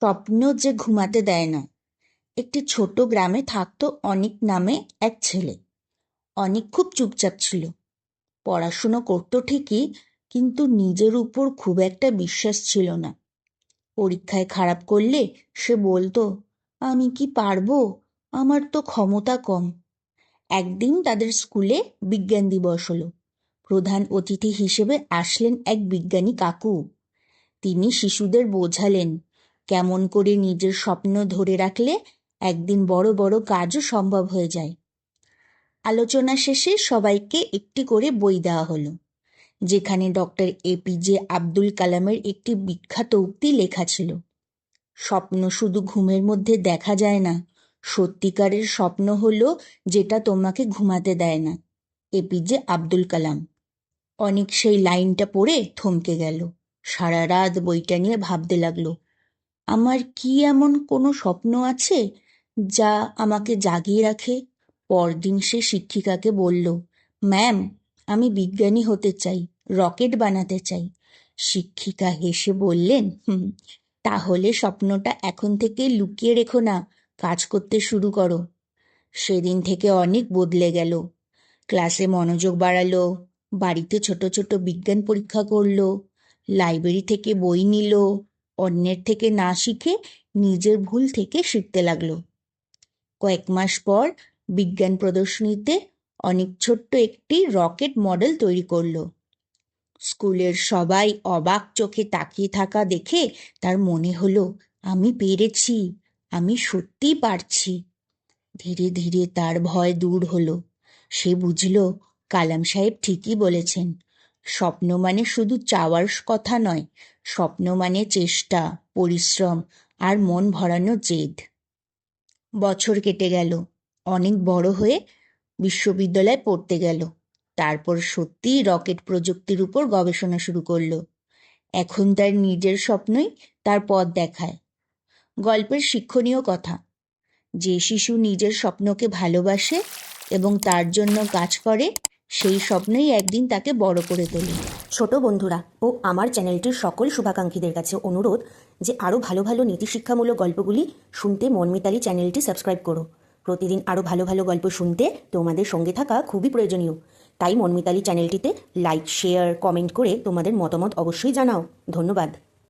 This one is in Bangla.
স্বপ্ন যে ঘুমাতে দেয় না। একটি ছোট গ্রামে থাকতো অনিক নামে এক ছেলে। অনিক খুব চুপচাপ ছিল। পড়াশুনো করতো ঠিকই, কিন্তু নিজের উপর খুব একটা বিশ্বাস ছিল না। পরীক্ষায় খারাপ করলে সে বলতো, আমি কি পারব? আমার তো ক্ষমতা কম। একদিন তাদের স্কুলে বিজ্ঞান দিবস হলো। প্রধান অতিথি হিসেবে আসলেন এক বিজ্ঞানী কাকু। তিনি শিশুদের বোঝালেন কেমন করে নিজের স্বপ্ন ধরে রাখলে একদিন বড় বড় কাজও সম্ভব হয়ে যায়। আলোচনা শেষে সবাইকে একটি করে বই দেওয়া হলো, যেখানে ডক্টর এপিজে আব্দুল কালামের একটি বিখ্যাত উক্তি লেখা ছিল। স্বপ্ন শুধু ঘুমের মধ্যে দেখা যায় না, সত্যিকারের স্বপ্ন হলো যেটা তোমাকে ঘুমাতে দেয় না এপিজে আব্দুল কালাম। অনেক সেই লাইনটা পড়ে থমকে গেল, সারা রাত বইটা নিয়ে ভাবতে লাগল আমার কি এমন কোনো স্বপ্ন আছে যা আমাকে জাগিয়ে রাখে? পরদিন সে শিক্ষিকাকে বলল, ম্যাম, আমি বিজ্ঞানী হতে চাই, রকেট বানাতে চাই। শিক্ষিকা হেসে বললেন, হুম, তাহলে স্বপ্নটা এখন থেকে লুকিয়ে রেখো না, কাজ করতে শুরু করো। সেদিন থেকে অনেক বদলে গেল। ক্লাসে মনোযোগ বাড়ালো, বাড়িতে ছোট ছোট বিজ্ঞান পরীক্ষা করল, লাইব্রেরি থেকে বই নিল অন্যের থেকে না শিখে নিজের ভুল থেকে শিখতে লাগল। কয়েক মাস পর বিজ্ঞান প্রদর্শনীতে অনেক ছোট্ট একটি রকেট মডেল তৈরি করল। স্কুলের সবাই অবাক চোখে তাকিয়ে থাকা দেখে তার মনে হলো, আমি পেরেছি, আমি সত্যিই পারছি। ধীরে ধীরে তার ভয় দূর হলো। সে বুঝল, কালাম সাহেব ঠিকই বলেছেন। স্বপ্ন মানে শুধু চাওয়ার কথা নয়, স্বপ্ন মানে চেষ্টা, পরিশ্রম আর মন ভরানো জেদ। বছর কেটে গেল, অনেক বড় হয়ে বিশ্ববিদ্যালয়ে পড়তে গেল, তারপর সত্যিই রকেট প্রযুক্তির উপর গবেষণা শুরু করল। এখন তার নিজের স্বপ্নই তার পথ দেখায়। গল্পের শিক্ষণীয় কথা, যে শিশু নিজের স্বপ্নকে ভালোবাসে এবং তার জন্য কাজ করে সেই স্বপ্নই একদিন তাকে বড় করে তোলে। ছোট বন্ধুরা, ও আমার চ্যানেলটির সকল শুভাকাঙ্ক্ষীদের কাছে অনুরোধ যে আরও ভালো ভালো নীতিশিক্ষামূলক গল্পগুলি শুনতে মনমিতালি চ্যানেলটি সাবস্ক্রাইব করো। প্রতিদিন আরও ভালো ভালো গল্প শুনতে তোমাদের সঙ্গে থাকা খুবই প্রয়োজনীয়। তাই মনমিতালি চ্যানেলটিতে লাইক শেয়ার কমেন্ট করে তোমাদের মতামত অবশ্যই জানাও। ধন্যবাদ।